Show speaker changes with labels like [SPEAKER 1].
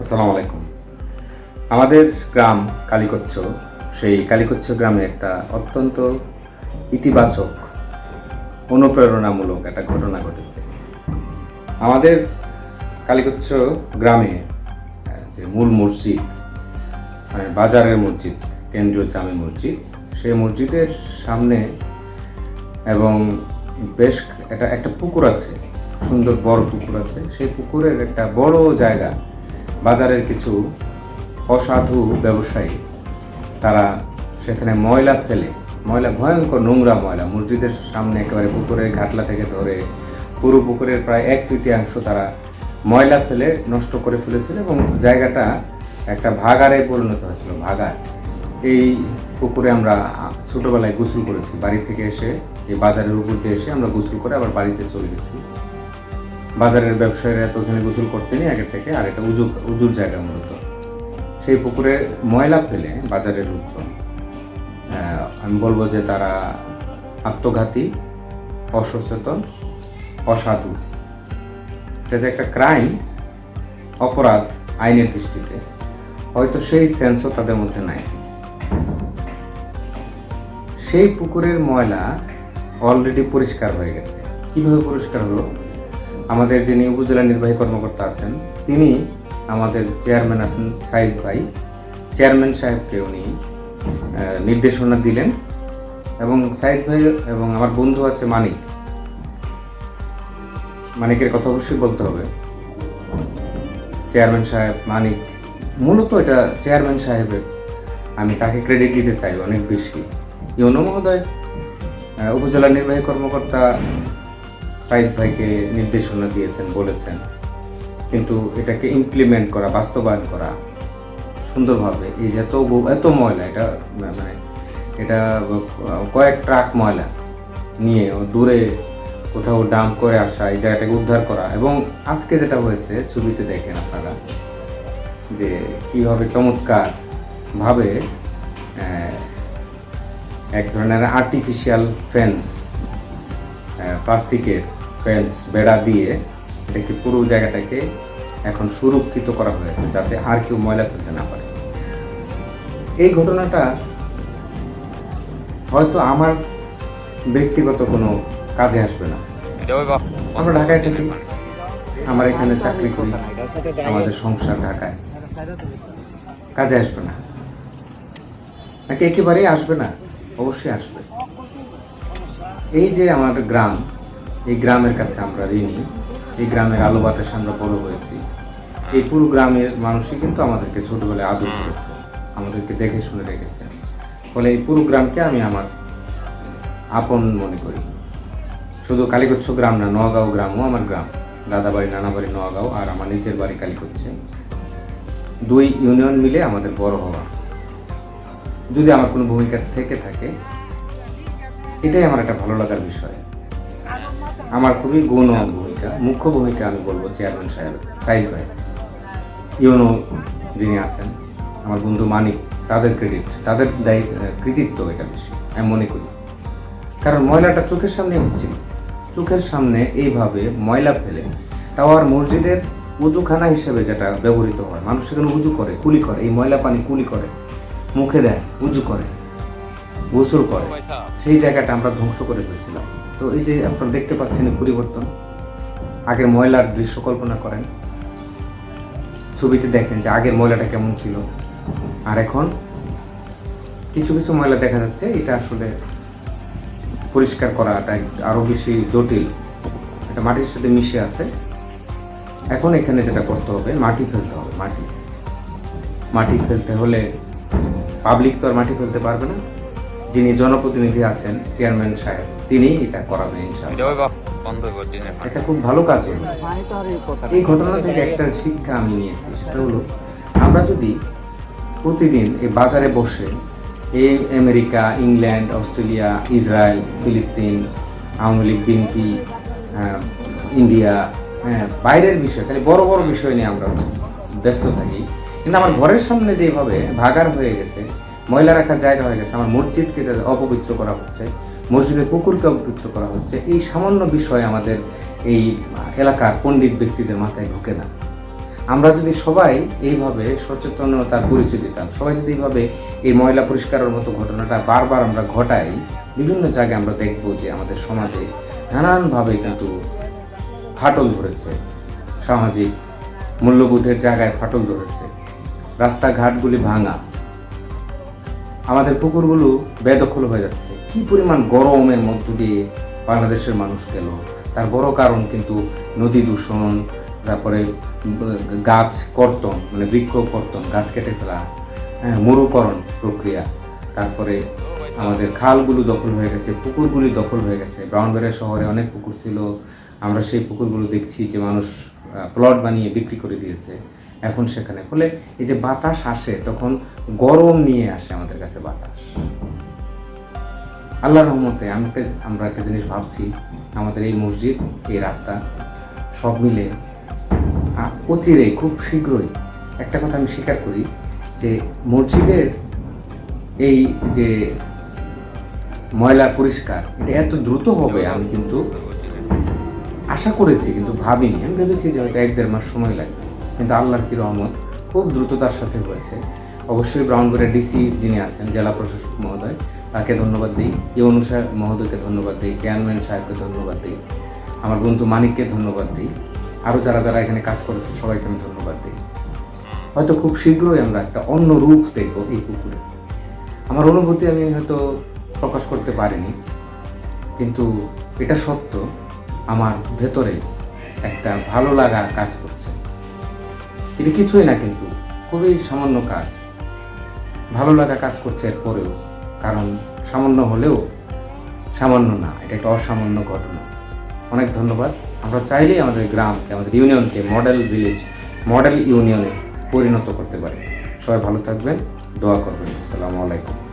[SPEAKER 1] আসসালামু আলাইকুম। আমাদের গ্রাম কালীকচ্ছ, সেই কালীকচ্ছ গ্রামে একটা অত্যন্ত ইতিবাচক, অনুপ্রেরণামূলক একটা ঘটনা ঘটেছে। আমাদের কালীকচ্ছ গ্রামে যে মূল মসজিদ মানে বাজারের মসজিদ, কেন্দ্রীয় জামে মসজিদ, সেই মসজিদের সামনে এবং বেশ একটা একটা পুকুর আছে, সুন্দর বড় পুকুর আছে, সেই পুকুরের একটা বড় জায়গা বাজারের কিছু অসাধু ব্যবসায়ী, তারা সেখানে ময়লা ফেলে, ময়লা, ভয়ঙ্কর নোংরা ময়লা, মসজিদের সামনে একেবারে পুকুরে ঘাটলা থেকে ধরে পুরো পুকুরের প্রায় এক তৃতীয়াংশ তারা ময়লা ফেলে নষ্ট করে ফেলেছিল এবং জায়গাটা একটা ভাগারে পরিণত হয়েছিল ভাগার এই পুকুরে আমরা ছোটোবেলায় গোসল করেছি, বাড়ি থেকে এসে, এই বাজারের উপর দিয়ে এসে আমরা গোসল করে আবার বাড়িতে চলে গেছি। বাজারের ব্যবসায়ীরা তো গোসল করতেনি আগে থেকে, আর এটা উজু, উজুর জায়গা মূলত। সেই পুকুরে ময়লা ফেলে বাজারের লোকজন আমি বলব যে তারা আত্মঘাতী, অসচেতন, অসাধু। এটা যে একটা ক্রাইম, অপরাধ আইনের দৃষ্টিতে, হয়তো সেই সেন্সও তাদের মধ্যে নাই। সেই পুকুরের ময়লা অলরেডি পরিষ্কার হয়ে গেছে। কীভাবে পরিষ্কার হলো? আমাদের যিনি উপজেলা নির্বাহী কর্মকর্তা আছেন, তিনি আমাদের চেয়ারম্যান আছেন সাইদ ভাই। চেয়ারম্যান সাহেবকে উনি নির্দেশনা দিলেন। এবং সাইদ ভাই এবং আমার বন্ধু আছে মানিক। মানিকের কথা অবশ্যই বলতে হবে। চেয়ারম্যান সাহেব, মানিক, মূলত এটা চেয়ারম্যান সাহেবের। আমি তাকে ক্রেডিট দিতে চাই অনেক বেশি। ইউনো মহোদয় উপজেলা নির্বাহী কর্মকর্তা সাইদ ভাইকে নির্দেশনা দিয়েছেন, বলেছেন। কিন্তু এটাকে ইমপ্লিমেন্ট করা, বাস্তবায়ন করা সুন্দরভাবে, এই যে এত এত ময়লা, এটা মানে এটা কয়েক ট্রাক ময়লা নিয়ে ও দূরে কোথাও ডাম্প করে আসা, এই জায়গাটাকে উদ্ধার করা এবং আজকে যেটা হয়েছে, ছবিতে দেখেন আপনারা, যে কীভাবে চমৎকার ভাবে এক ধরনের আর্টিফিশিয়াল ফেন্স প্লাস্টিকের ফেন্স বেড়া দিয়ে এটাকে পুরো জায়গাটাকে এখন সুরক্ষিত করা হয়েছে যাতে আর কেউ ময়লা ফেলতে না পারে। এই ঘটনাটা হয়তো আমার ব্যক্তিগত কোনো কাজে আসবে না। আমরা ঢাকায় থাকি আমার এখানে চাকরি করি আমাদের সংসার ঢাকায়। কাজে আসবে না। নাকি একেবারেই আসবে না? অবশ্যই আসবে। এই যে আমাদের গ্রাম এই গ্রামের কাছে আমরা ঋণী। এই গ্রামের আলো বাতাসে আমরা বড় হয়েছি। এই পুরো গ্রামের মানুষই কিন্তু আমাদেরকে ছোটবেলায় আদর করেছে আমাদেরকে দেখে শুনে রেখেছে। ফলে এই পুরো গ্রামকে আমি আমার আপন মনে করি। শুধু কালীকচ্ছ গ্রাম না নগাঁও গ্রামও আমার গ্রাম। দাদা বাড়ি নানা বাড়ি নগাঁও আর আমার নিজের বাড়ি কালীকচ্ছে। দুই ইউনিয়ন মিলে আমাদের বড় হওয়া। যদি আমার কোনো ভূমিকা থেকে থাকে এটাই আমার একটা ভালো লাগার বিষয়। আমার খুবই গৌণ ভূমিকা, মুখ্য ভূমিকা আমি বলব চেয়ারম্যান সাহেব সাইদ ভাই। ইউনো যিনি আছেন, আমার বন্ধু মানিক, তাদের ক্রেডিট তাদের দায়ী কৃতিত্ব এটা বেশি, আমি মনে করি। কারণ ময়লাটা চোখের সামনে হচ্ছিল চোখের সামনে এইভাবে ময়লা ফেলে, তাও আর মসজিদের উজুখানা হিসেবে যেটা ব্যবহৃত হয়, মানুষ সেখানে উজু করে, কুলি করে, এই ময়লা পানি কুলি করে, মুখে দেয়, উজু করে। গোসল করে। সেই জায়গাটা আমরা ধ্বংস করে ফেলছিলাম। তো এই যে আপনারা দেখতে পাচ্ছেন পরিবর্তন, আগের ময়লার দৃশ্য কল্পনা করেন। ছবিতে দেখেন যে আগের ময়লাটা কেমন ছিল। আর এখন কিছু কিছু ময়লা দেখা যাচ্ছে, এটা আসলে পরিষ্কার করাটা একটু আরও বেশি জটিল। এটা মাটির সাথে মিশে আছে। এখন এখানে যেটা করতে হবে, মাটি ফেলতে হবে, মাটি। মাটি ফেলতে হলে পাবলিক তো আর মাটি ফেলতে পারবে না। যিনি জনপ্রতিনিধি আছেন চেয়ারম্যান সাহেব তিনি এটা করাবেন ইনশাআল্লাহ। এটা খুব ভালো কাজ হলো। এই ঘটনা থেকে একটা শিক্ষা আমি নিয়েছি সেটা হলো আমরা যদি প্রতিদিন এই বাজারে বসে এই আমেরিকা ইংল্যান্ড অস্ট্রেলিয়া ইসরায়েল ফিলিস্তিন আওয়ামী লীগ বিএনপি ইন্ডিয়া হ্যাঁ বাইরের বিষয় খালি বড় বড় বিষয় নিয়ে আমরা ব্যস্ত থাকি। কিন্তু আমার ঘরের সামনে যেভাবে ভাগার হয়ে গেছে ময়লা রাখার জায়গা হয়ে গেছে। আমার মসজিদকে যে অপবিত্র করা হচ্ছে, মসজিদের পুকুরকে অপবিত্র করা হচ্ছে, এই সামান্য বিষয় আমাদের এই এলাকার পণ্ডিত ব্যক্তিদের মাথায় ঢুকে না। আমরা যদি সবাই এইভাবে সচেতনতার পরিচয় দিতাম, সবাই যদি এইভাবে এই ময়লা পরিষ্কারের মতো ঘটনাটা বারবার আমরা ঘটাই, বিভিন্ন জায়গায় আমরা দেখব যে আমাদের সমাজে নানানভাবে কিন্তু ফাটল ধরেছে। সামাজিক মূল্যবোধের জায়গায় ফাটল ধরেছে। রাস্তাঘাটগুলি ভাঙা আমাদের পুকুরগুলো বেদখল হয়ে যাচ্ছে। কি পরিমাণ গরমের মধ্য দিয়ে বাংলাদেশের মানুষ গেল। তার বড় কারণ কিন্তু নদী দূষণ, তারপরে গাছ কর্তন মানে বৃক্ষ কর্তন, গাছ কেটে ফেলা হ্যাঁ মরুকরণ প্রক্রিয়া। তারপরে আমাদের খালগুলো দখল হয়ে গেছে, পুকুরগুলি দখল হয়ে গেছে। ব্রাউনবাড়িয়া শহরে অনেক পুকুর ছিল। আমরা সেই পুকুরগুলো দেখছি যে মানুষ প্লট বানিয়ে বিক্রি করে দিয়েছে। এখন সেখানে। ফলে এই যে বাতাস আসে, তখন গরম নিয়ে আসে আমাদের কাছে বাতাস। আল্লাহ রহমতে আমাকে আমরা একটা জিনিস ভাবছি, আমাদের এই মসজিদ, এই রাস্তা, সব মিলে অচিরে খুব শীঘ্রই, একটা কথা আমি স্বীকার করি যে মসজিদের এই যে ময়লা পরিষ্কার, এটা এত দ্রুত হবে, আমি কিন্তু আশা করেছি, কিন্তু ভাবিনি। আমি ভেবেছি যে হয়তো এক দেড় মাস সময় লাগবে। কিন্তু আল্লাহর কি রহমত? খুব দ্রুততার সাথে হয়েছে। অবশ্যই ব্রাউনগড়ের ডিসি যিনি আছেন, জেলা প্রশাসক মহোদয়, তাকে ধন্যবাদ দিই। ইউনু সাহেব মহোদয়কে ধন্যবাদ দিই, চেয়ারম্যান সাহেবকে ধন্যবাদ দিই, আমার বন্ধু মানিককে ধন্যবাদ দিই আরও যারা যারা এখানে কাজ করেছে সবাইকে আমি ধন্যবাদ দিই। হয়তো খুব শীঘ্রই আমরা একটা অন্য রূপ দেখব এই পুকুরে। আমার অনুভূতি আমি হয়তো প্রকাশ করতে পারিনি, কিন্তু এটা সত্য, আমার ভেতরে একটা ভালো লাগা কাজ করছে। এটা কিছুই না কিন্তু, খুবই সামান্য কাজ। ভালো লাগা কাজ করছে এরপরেও, কারণ সামান্য হলেও সামান্য না, এটা একটা অসামান্য ঘটনা। অনেক ধন্যবাদ। আমরা চাইলেই আমাদের গ্রামকে, আমাদের ইউনিয়নকে, মডেল ভিলেজ, মডেল ইউনিয়নে পরিণত করতে পারি। সবাই ভালো থাকবেন, দোয়া করবেন। আসসালামু আলাইকুম।